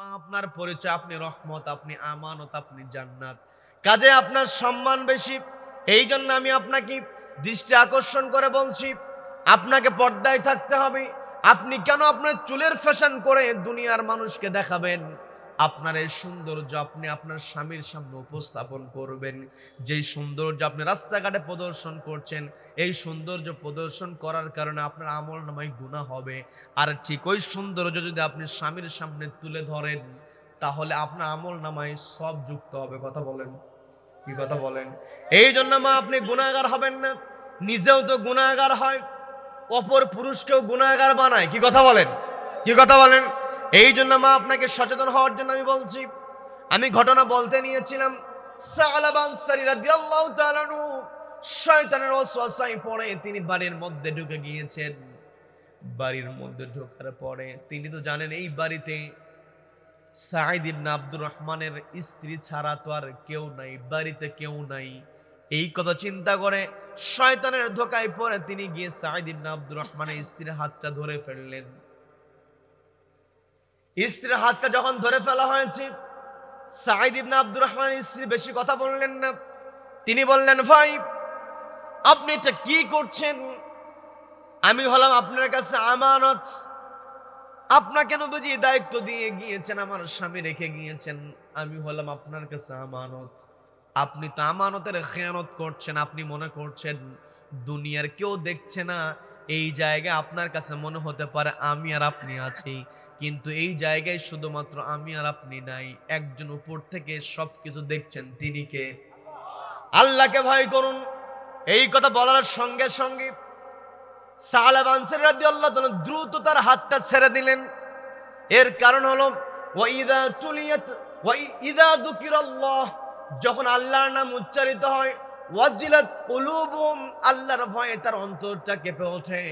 মা, আপনার পরিচয়, আপনি রহমত, আপনি আমানত, আপনি জান্নাত। কাজে আপনার সম্মান বেশি। এই জন্য আমি আপনাকে দৃষ্টি আকর্ষণ করে বলছি, আপনাকে পর্দায় থাকতে হবে। আপনি কেন আপনার চুলের ফ্যাশন করে দুনিয়ার মানুষকে দেখাবেন? আপনার এই সৌন্দর্য আপনি আপনার স্বামীর সামনে উপস্থাপন করবেন। যেই সৌন্দর্য আপনি রাস্তাঘাটে প্রদর্শন করছেন, এই সৌন্দর্য প্রদর্শন করার কারণে আপনার আমল নামায় গুণা হবে। আর ঠিক ওই সৌন্দর্য যদি আপনি স্বামীর সামনে তুলে ধরেন, তাহলে আপনার আমল নামায় সব যুক্ত হবে। কথা বলেন? কি কথা বলেন? এই জন্য মা, আপনি গুণাগার হবেন না। নিজেও তো গুণাগার হয়, অপর পুরুষকেও গুণাগার বানায়। কি কথা বলেন? কি কথা বলেন? এই জন্য মা আপনাকে সচেতন হওয়ার জন্য আমি বলছি। আমি ঘটনা বলতে নিয়েছিলাম। শয়তানের ওয়াসওয়াসায় পড়ে তিনি বাড়ির মধ্যে ঢুকে গিয়েছেন। বাড়ির মধ্যে ঢোকার পরে তিনি তো জানেন এই বাড়িতে সাঈদ ইবনে আব্দুর রহমানের স্ত্রী ছাড়া তো আর কেউ নাই, বাড়িতে কেউ নাই। এই কথা চিন্তা করে শয়তানের ধোকায় পড়ে তিনি গিয়ে সাঈদ আব্দুর রহমানের স্ত্রীর হাতটা ধরে ফেললেন। স্ত্রীর হাতটা যখন ধরে ফেলা হয়েছে, সাঈদ ইবনে আব্দুর রহমানের স্ত্রী বেশি কথা বললেন না। তিনি বললেন, ভাই, আপনি এটা কি করছেন? আমি হলাম আপনার কাছে আমানত। আপনাকে নবীজি দায়িত্ব দিয়ে গিয়েছেন, আমার স্বামী রেখে গিয়েছেন? আমি হলাম আপনার কাছে আমানত। আপনি তো আমানতের খেয়ানত করছেন, আপনি মনে করছেন, দুনিয়ার কেউ দেখছে না এই জায়গায় আপনার কাছে মনে হতে পারে আমি আর আপনি আছি, কিন্তু এই জায়গায় শুধুমাত্র আমি আর আপনি নাই। একজন উপর থেকে সব কিছু দেখছেন, তিনি কে? আল্লাহকে ভয় করুন। এই কথা বলার সঙ্গে সঙ্গে সালাব আনসার রাদিয়াল্লাহু তাআলা দ্রুত তার হাতটা ছেড়ে দিলেন। এর কারণ হলো ওয়াইদা তুলিয়াত ওয়াইদা যুকিরাল্লাহ, যখন আল্লাহর নাম উচ্চারিত হয় ওয়াজিলাত কুলুবুম, আল্লাহর ভয়ে তার অন্তরটা কেঁপে ওঠে।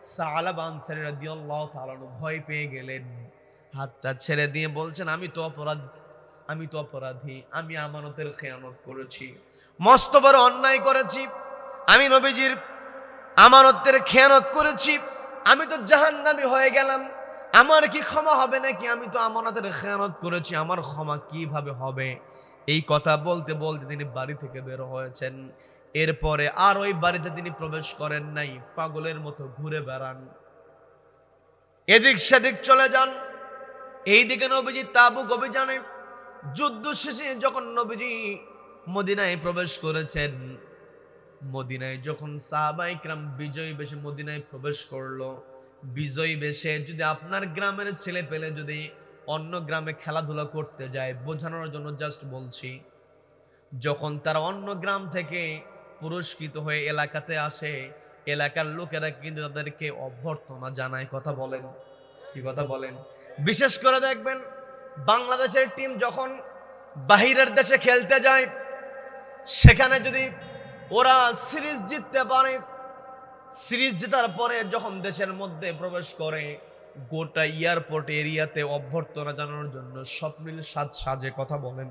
সালাব আনসার রাদিয়াল্লাহু তাআলা ভয় পেয়ে গেলেন। হাতটা ছেড়ে দিয়ে বলছেন, আমি তো অপরাধ, আমি তো অপরাধী, আমি আমানতের খেয়ানত করেছি। মস্ত বড় অন্যায় করেছি। আমি নবীজির আমানতের খেয়ানত করেছি। আমি তো জাহান্নামি হয়ে গেলাম। আমার কি ক্ষমা হবে নাকি? আমি তো আমানতের খেয়ানত করেছি। আমার ক্ষমা কীভাবে হবে? এই কথা বলতে বলতে তিনি বাড়ি থেকে বের হয়েছেন। এরপরে আর ওই বাড়িতে তিনি প্রবেশ করেন নাই। পাগলের মতো ঘুরে বেড়ান। এদিক সেদিক চলে যান। এইদিকে নবীজি তাবুক অভিযানে যুদ্ধ শেষে যখন নবীজি মদিনায় প্রবেশ করেছেন, মদিনায় যখন সাহাবাইকরাম বিজয়ী বেশে মদিনায় প্রবেশ করল, বিজয়ী বেশে যদি আপনার গ্রামের ছেলে পেলে যদি অন্য গ্রামে খেলাধুলা করতে যায়, বোঝানোর জন্য জাস্ট বলছি, যখন তারা অন্য গ্রাম থেকে পুরস্কৃত হয়ে এলাকাতে আসে, এলাকার লোকেরা কিন্তু তাদেরকে অভ্যর্থনা জানায়, কথা বলেন। কি কথা বলেন? বিশেষ করে দেখবেন, বাংলাদেশের টিম যখন বাহিরের দেশে খেলতে যায়, সেখানে যদি ওরা সিরিজ জিততে পারে, সিরিজ জেতার পরে যখন দেশের মধ্যে প্রবেশ করে গোটা এয়ারপোর্ট এরিয়াতে অভ্যর্থনা জানানোর জন্য স্বপ্নিল সাজ সাজে কথা বলেন,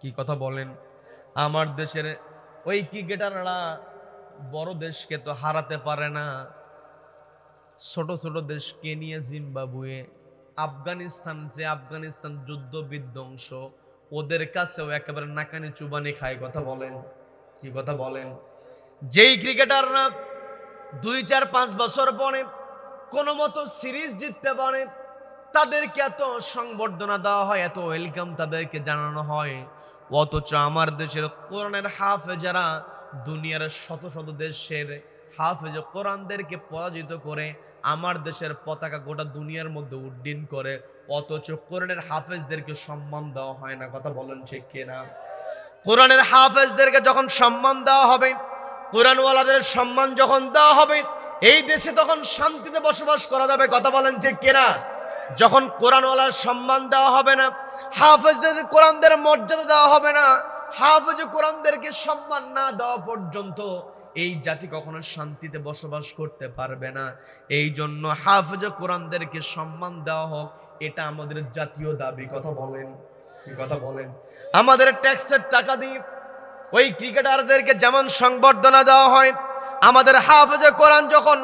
কি কথা বলেন? আমার দেশের ওই ক্রিকেটাররা বড় দেশকে তো হারাতে পারে না। ছোট ছোট দেশকে নিয়ে জিম্বাবুয়ে, আফগানিস্তান, যে আফগানিস্তান যুদ্ধ বিধ্বংস, ওদের কাছেও একেবারে নাকানি চুবানি খায় কথা বলেন, কি কথা বলেন? যেই ক্রিকেটাররা দুই, চার, পাঁচ বছর পরে কোনো মতো সিরিজ জিততে পারে, তাদেরকে এত সংবর্ধনা দেওয়া হয়, এত ওয়েলকাম তাদেরকে জানানো হয়। অথচ আমার দেশের কোরআনের হাফেজারা দুনিয়ার শত শত দেশের হাফেজ কোরআনদেরকে পরাজিত করে আমার দেশের পতাকা গোটা দুনিয়ার মধ্যে উড্ডীন করে, অথচ কোরআনের হাফেজদেরকে সম্মান দেওয়া হয় না, কথা বলেন ঠিক কিনা? কোরআনের হাফেজদেরকে যখন সম্মান দেওয়া হবে, কোরআনওয়ালাদের সম্মান যখন দেওয়া হবে এই দেশে তখন শান্তিতে বসবাস করা যাবে, কথা বলেন ঠিক কেনা? যখন কোরআনওয়ালার সম্মান দেওয়া হবে না, হাফেজদের কোরআনদের মর্যাদা দেওয়া হবে না, হাফেজ কোরআনদেরকে সম্মান না দেওয়া পর্যন্ত এই জাতি কখনো শান্তিতে বসবাস করতে পারবে না। এই জন্য হাফেজ কোরআনদেরকে সম্মান দেওয়া হোক, এটা আমাদের জাতীয় দাবি, কথা বলেন কথা বলেন? আমাদের ট্যাক্সের টাকা দিয়ে ওই ক্রিকেটারদেরকে যেমন সংবর্ধনা দেওয়া হয় আমাদের হাফেজে কোরআন যখন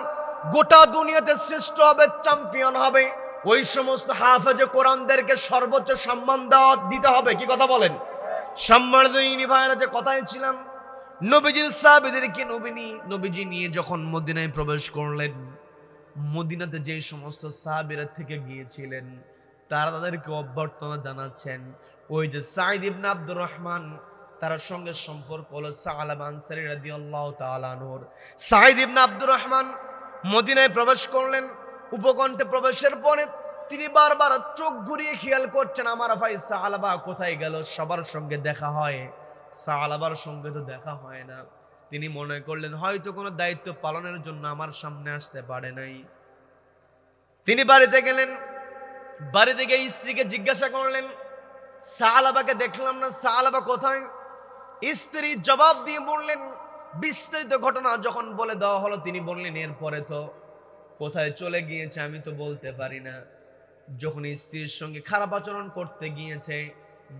গোটা দুনিয়াতে শ্রেষ্ঠ হবে, চ্যাম্পিয়ন হবে, ওই সমস্ত হাফেজে কোরআনদেরকে সর্বোচ্চ সম্মান দেওয়া দিতে হবে। কি কথা বলেন? সম্মানিত ইনি ভাইরা যে কথাই ছিলাম, নবীজির সাহাবিদেরকে নবীনী নবীজি নিয়ে যখন মদিনায় প্রবেশ করলেন, মদিনাতে যে সমস্ত সাহাবিরা থেকে গিয়েছিলেন, তারা তাদেরকে অভ্যর্থনা জানাচ্ছেন, ওই যে সাইদ ইবনে আব্দুর রহমান তার সঙ্গে সম্পর্ক হলো সালাব আনসারি রাদিয়াল্লাহু তাআলা আনহুর। সাইদ ইবনে আব্দুর রহমান মদিনায় প্রবেশ করলেন, উপকণ্ঠে প্রবেশের পরে তিনি বারবার চোখ ঘুরিয়ে খেয়াল করছেন, আমার ভাই সাহালাবা কোথায় গেল? সবার সঙ্গে দেখা হয়। সাহালাবার সঙ্গে তো দেখা হয় না। তিনি মনে করলেন, হয়তো কোনো দায়িত্ব পালনের জন্য আমার সামনে আসতে পারে নাই। তিনি বাড়িতে গেলেন, বাড়িতে গিয়ে স্ত্রীকে জিজ্ঞাসা করলেন সাহালাবাকে দেখলাম না সাহালাবা কোথায়? স্ত্রী জবাব দিয়ে বললেন, বিস্তারিত ঘটনা যখন বলে দেওয়া হলো, তিনি বললেন, এরপরে তো কোথায় চলে গিয়েছে আমি তো বলতে পারি না। যখন স্ত্রীর সঙ্গে খারাপ আচরণ করতে গিয়েছে,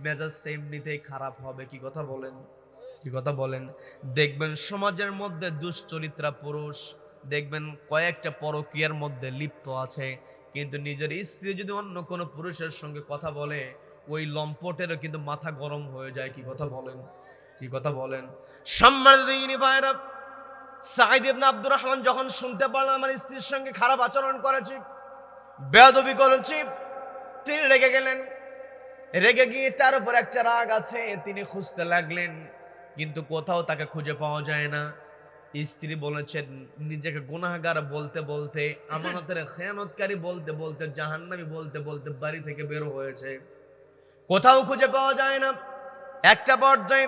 মেজাজটা এমনিতেই খারাপ হবে, কি কথা বলেন? কি কথা বলেন? দেখবেন সমাজের মধ্যে দুশ্চরিত্রা পুরুষ, দেখবেন কয়েকটা পরকীয়ার মধ্যে লিপ্ত আছে, কিন্তু নিজের স্ত্রী যদি অন্য কোনো পুরুষের সঙ্গে কথা বলে, ওই লম্পটেরও কিন্তু মাথা গরম হয়ে যায়, কি কথা বলেন? কি কথা বলেন? সম্মানিত ইনি ভাইরা সাইদ আব্দুর রহমান যখন শুনতে পারলেন আমার স্ত্রীর সঙ্গে খারাপ আচরণ করেছি, বেয়াদবি করেছি, তিনি রেগে গেলেন। রেগে গিয়ে তার উপর একটা রাগ আছে, তিনি খুঁজতে লাগলেন, কিন্তু কোথাও তাকে খুঁজে পাওয়া যায় না। স্ত্রী বলেছেন, নিজেকে গুনাহগার বলতে বলতে, আমানতের খেয়ানতকারী বলতে বলতে, জাহান্নামি বলতে বলতে বাড়ি থেকে বেরো হয়েছে। কোথাও খুঁজে পাওয়া যায় না। একটা পর্যায়ে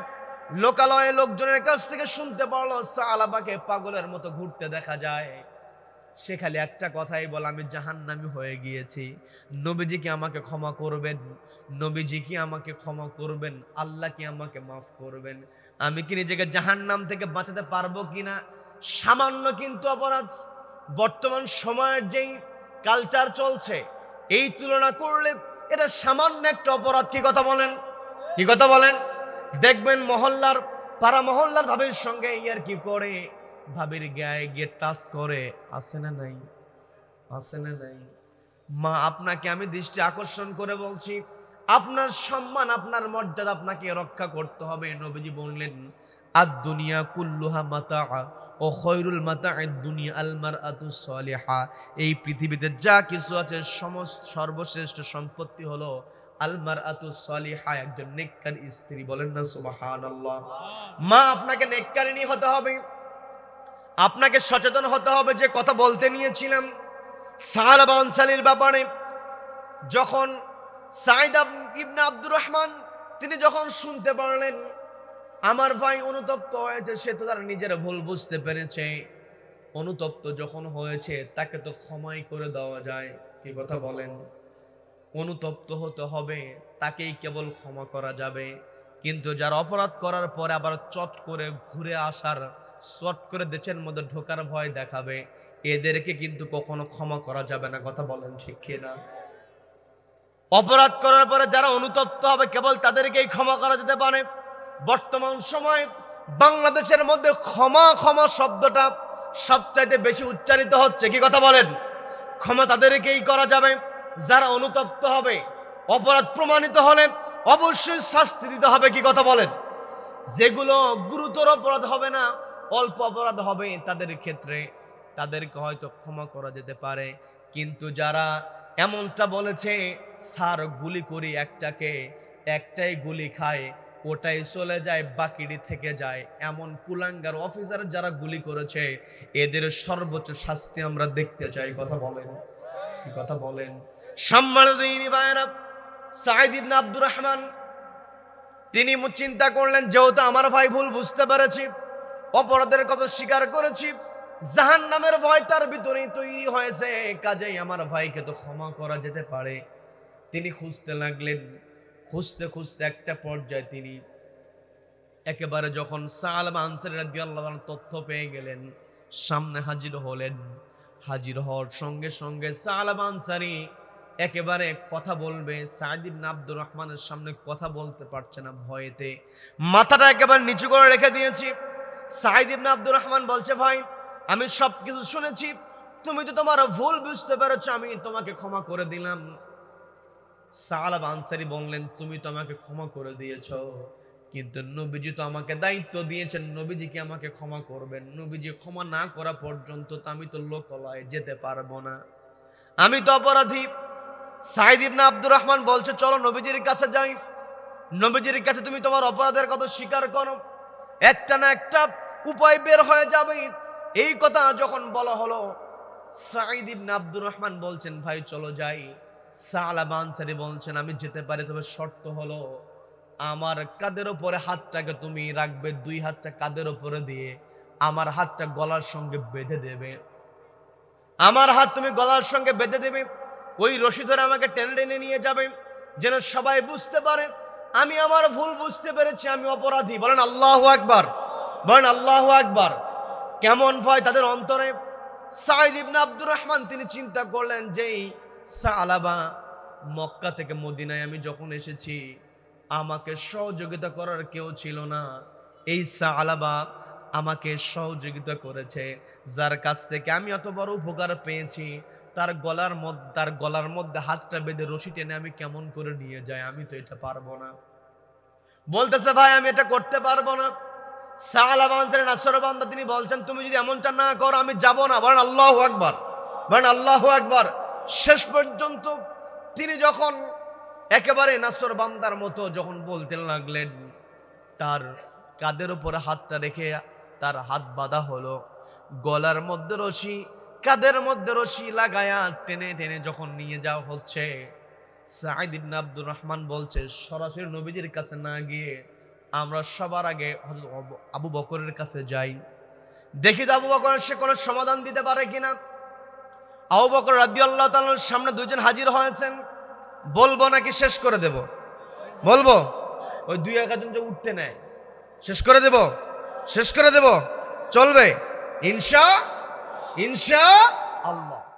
লোকালয়ে লোকজনের কাছ থেকে শুনতে পারল, সালাবাকে পাগলের মতো ঘুরতে দেখা যায়। সে খালি একটা কথাই বল, আমি জাহান্নামি হয়ে গিয়েছি। নবীজি কি আমাকে ক্ষমা করবেন? নবীজি কি আমাকে ক্ষমা করবেন? আল্লাহ কি আমাকে মাফ করবেন? আমি কি নিজেকে জাহান্নাম থেকে বাঁচাতে পারব কিনা? সামান্য কিন্তু অপরাধ। বর্তমান সময়ের যেই কালচার চলছে, এই তুলনা করলে এটা সামান্য একটা অপরাধ। কি কথা বলেন? কি কথা বলেন? দেখবেন মহল্লার, পাড়া মহল্লার ভাবির সঙ্গে ইয়ার কি করে। ভাবির গায়ে গিয়ে টাচ করে। আসে না নাই? আসে না নাই? মা, আপনাকে আমি দৃষ্টি আকর্ষণ করে বলছি, আপনার সম্মান, আপনার মর্যাদা আপনাকে রক্ষা করতে হবে। নবীজি বললেন আদ দুনিয়া কুল্লুহা মাতা ও খৈরুল মাতা দুনিয়া আলমার আতু সলিহা। এই পৃথিবীতে যা কিছু আছে, সমস্ত সর্বশ্রেষ্ঠ সম্পত্তি হলো আলমার আতু সলিহা, একজন নেককার স্ত্রী। বলেন না, সুবহানাল্লাহ। মা, আপনাকে নেককারিনী হতে হবে। আপনাকে সচেতন হতে হবে, যে কথা বলতে নিয়েছিলাম। সাহালাব আনসালির ব্যাপারে, যখন সাইদ ইবনে আব্দুর রহমান, তিনি যখন শুনতে পারলেন, আমার ভাই অনুতপ্ত হয়েছে, সে তো তার নিজের ভুল বুঝতে পেরেছে। অনুতপ্ত যখন হয়েছে, তাকে তো ক্ষমাই করে দেওয়া যায়। কি কথা বলেন? অনুতপ্ত হতে হবে, তাকেই কেবল ক্ষমা করা যাবে। কিন্তু যারা অপরাধ করার পরে আবার চট করে ঘুরে আসার, চট করে দেশের মধ্যে ঢোকার ভয় দেখাবে, এদেরকে কিন্তু কখনো ক্ষমা করা যাবে না, কথা বলেন ঠিক কিনা? অপরাধ করার পরে যারা অনুতপ্ত হবে, কেবল তাদেরকেই ক্ষমা করা যেতে পারে। বর্তমান সময় বাংলাদেশের মধ্যে ক্ষমা ক্ষমা শব্দটা সবচাইতে বেশি উচ্চারিত হচ্ছে, কি কথা বলেন? ক্ষমা তাদেরকেই করা যাবে। যারা অনুতপ্ত হবে, অপরাধ প্রমাণিত হলে অবশ্যই শাস্তি দিতে হবে, কি কথা বলেন? যেগুলো গুরুতর অপরাধ হবে না, অল্প অপরাধ হবে, তাদের ক্ষেত্রে তাদেরকে হয়তো ক্ষমা করা যেতে পারে। কিন্তু যারা এমনটা বলেছে, স্যার, গুলি করি একটাকে, একটাই গুলি খায়, ওটাই চলে যায়, বাকিটি থেকে যায়। এমন কুলাঙ্গার অফিসার যারা গুলি করেছে, এদের সর্বোচ্চ শাস্তি আমরা দেখতে চাই, কথা বলেন। কথা বলেন? ইবনে আব্দুর রহমান, তিনি চিন্তা করলেন, যেহেতু আমার ভাই ভুল বুঝতে পেরেছি, অপরাধের কথা স্বীকার করেছি জাহান নামের ভয় তার ভিতরেই তৈরি হয়েছে কাজেই আমার ভাইকে তো ক্ষমা করা যেতে পারে। তিনি খুঁজতে লাগলেন, খুঁজতে খুঁজতে একটা পর্যায়ে তিনি একেবারে যখন সালাম আনসার রাদিয়াল্লাহু তথ্য পেয়ে গেলেন, সামনে হাজির হলেন। হাজির হওয়ার সঙ্গে সঙ্গে সালাম আনসারি একেবারে কথা বলবে। সাইদ ইবনে আব্দুর রহমানের সামনে কথা বলতে পারছে না ভয়েতে। মাথাটা একেবারে নিচু করে রেখে দিয়েছি। সাইদ ইবনে আব্দুর রহমান বলছে, ভাই, আমি সব কিছু শুনেছি। তুমি তো তোমার ভুল বুঝতে পেরেছ, আমি তোমাকে ক্ষমা করে দিলাম। সালাব আনসারি বললেন, তুমি তো আমাকে ক্ষমা করে দিয়েছ। কিন্তু নবীজি তো আমাকে দায়িত্ব দিয়েছেন, নবীজি কি আমাকে ক্ষমা করবেন? নবীজি ক্ষমা না করা পর্যন্ত তো আমি তো লোকালয়ে যেতে পারব না। আমি তো অপরাধী। সাইদ ইবনা আব্দুর রহমান বলছে, চলো নবীজির কাছে যাই। নবীজির কাছে তুমি তোমার অপরাধের কথা স্বীকার করো। একটা না একটা উপায় বের হয়ে যাবে। এই কথা যখন বলা হলো সাইদ ইবনা আব্দুর রহমান বলছেন, ভাই, চলো যাই। সালাবা আনসারি বলছেন, আমি যেতে পারি, তবে শর্ত হলো আমার কাদের ওপরে হাতটাকে তুমি রাখবে? দুই হাতটা কাদের ওপরে দিয়ে আমার হাতটা গলার সঙ্গে বেঁধে দেবে। আমার হাত তুমি গলার সঙ্গে বেঁধে দেবে। ওই রশি ধরে আমাকে টেনে টেনে নিয়ে যাবে যেন সবাই বুঝতে পারে। আমি আমার ভুল বুঝতে পেরেছি, আমি অপরাধী। বলেন আল্লাহ একবার বলেন আল্লাহ একবার কেমন ভয় তাদের অন্তরে। সাইদ ইবনে আব্দুর রহমান তিনি চিন্তা করলেন যেই সালাবা মক্কা থেকে মদিনায় আমি যখন এসেছি আমাকে সহযোগিতা করার কেউ ছিল না। এই সালাবা আমাকে সহযোগিতা করেছে। যার কাছ থেকে আমি এত বড় উপকার পেয়েছি, তার গলার মধ্যে তার গলার মধ্যে হাতটা বেঁধে রশি টেনে আমি কেমন করে নিয়ে যাই, আমি তো এটা পারব না। বলতেছে, ভাই, আমি এটা করতে পারব না। সালাবা আনসারে নাসরবান্দা তিনি বলছেন, তুমি যদি এমনটা না করো, আমি যাব না। বলেন আল্লাহ আকবার, বলেন আল্লাহ আকবার। শেষ পর্যন্ত তিনি যখন একেবারে নাসর বান্দার মতো যখন বলতে লাগলেন, তার কাদের উপরে হাতটা রেখে তার হাত বাঁধা হলো। গলার মধ্যে রশি কাদের মধ্যে রশি লাগায়া টেনে টেনে যখন নিয়ে যাওয়া হচ্ছে সাইদ ইবনে আব্দুর রহমান বলছে, সরাসরি নবীজির কাছে না গিয়ে আমরা সবার আগে আবু বকরের কাছে যাই। দেখি তো আবু বকর সে কোনো সমাধান দিতে পারে কিনা? আবু বকর রাদিয়াল্লাহু তাআলার সামনে দুজন হাজির হয়েছেন। বলব নাকি শেষ করে দেব? বলব? ওই দুই একজন যে উঠতে নেয়। শেষ করে দেব? শেষ করে দেব? চলবে? ইনশা ইনশা আল্লাহ।